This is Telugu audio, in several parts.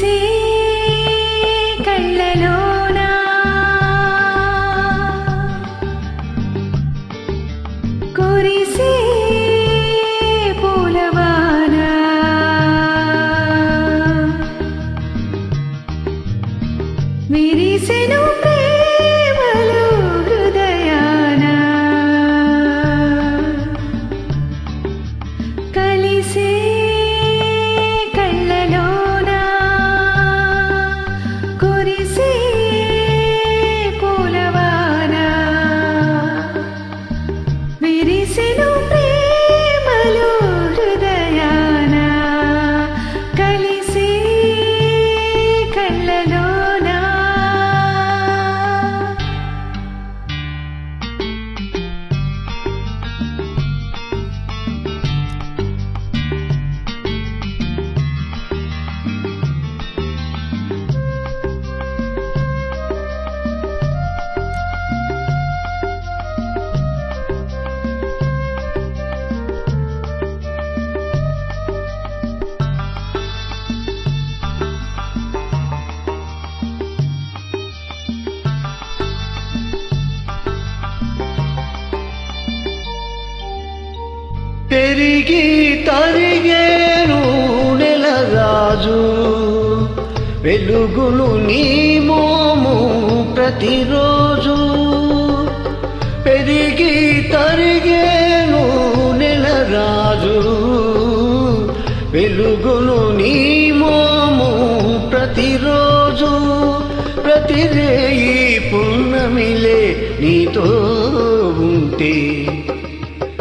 కురిసే పెరిగి తరిగేను నెలరాజు. వెలుగును నీ మోము ప్రతిరోజు. పెరిగి తరిగేను నెలరాజు. వెలుగును నీ మోము ప్రతిరోజు. ప్రతిరేయి పున్నమిలే నీతో ఉంటే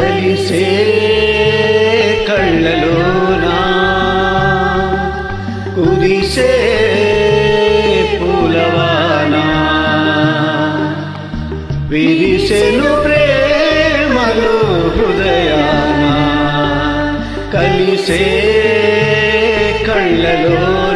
కలిసే కళ్ళలోనా కుదిసే పూలవానా. విరిసెను ప్రేమలు హృదయానా. కలిసే కళ్ళలోనా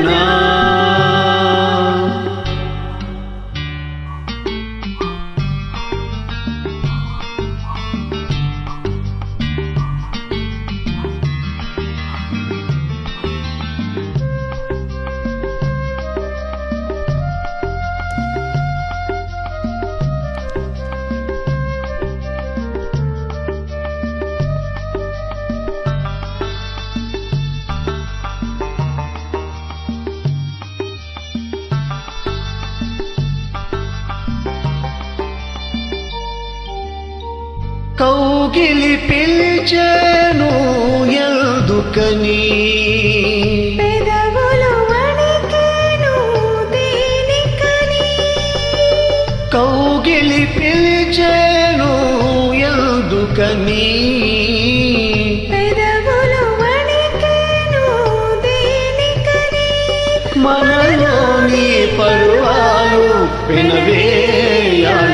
కౌగిలి పిలిచేను ఎందుకని కౌగిలి పిలిచేను ఎందుకని మనలోని పరువాలు వినవేయాలని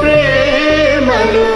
ప్రేమలు